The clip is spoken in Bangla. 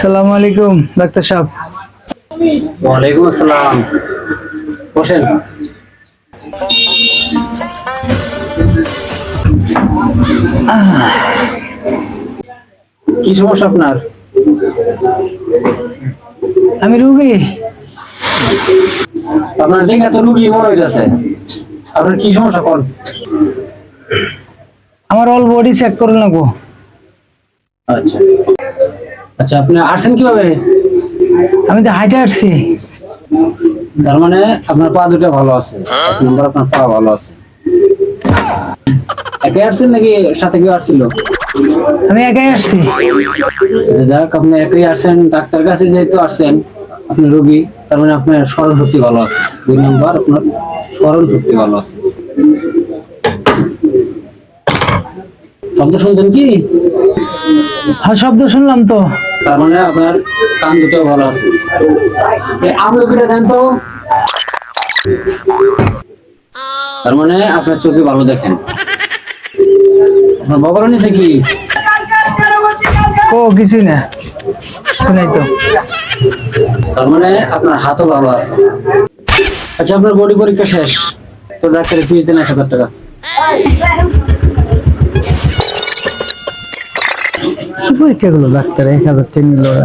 সালামু আলাইকুম ডাক্তার সাহেব। ওয়ালাইকুম আসসালাম। বসেন। কি সমস্যা আপনার? আমি রুগী। আপনার দেখে তো রুগী বড় হয়ে গেছে। আপনার কি সমস্যা কোন? আমার অল বডি চেক করে নেব। আচ্ছা। আচ্ছা আপনি আসছেন কীভাবে? আমি তো হাইটে আসছি। তার মানে আপনার পা দুটো ভালো আছে। এক নম্বর আপনার পা ভালো আছে। একাই আসছেন নাকি সাথে কেউ আসছিল? আমি একাই আসছি। যে যাক আপনি একই আসছেন ডাক্তার কাছে যেহেতু আসছেন আপনি রোগী তার মানে আপনার স্মরণ শক্তি ভালো আছে। দুই নম্বর আপনার স্মরণ শক্তি ভালো আছে। শব্দ শুনছেন কি? হ্যাঁ শব্দ শুনলাম তো। তার মানে আপনার কান দুটো ভালো আছে। আমলকিটা দেন তো। তার মানে আপনার চোখে ভালো দেখেন। আপনার বগর নিচে কি? ও কিছুই না। শুনাই তো। তার মানে আপনার হাতও ভালো আছে। আচ্ছা আপনার বডি পরীক্ষা শেষ। তো ডাক্তারের ফিস দেন এক হাজার টাকা। কি পরীক্ষা গুলো ডাক্তার এক হাজার ওরা।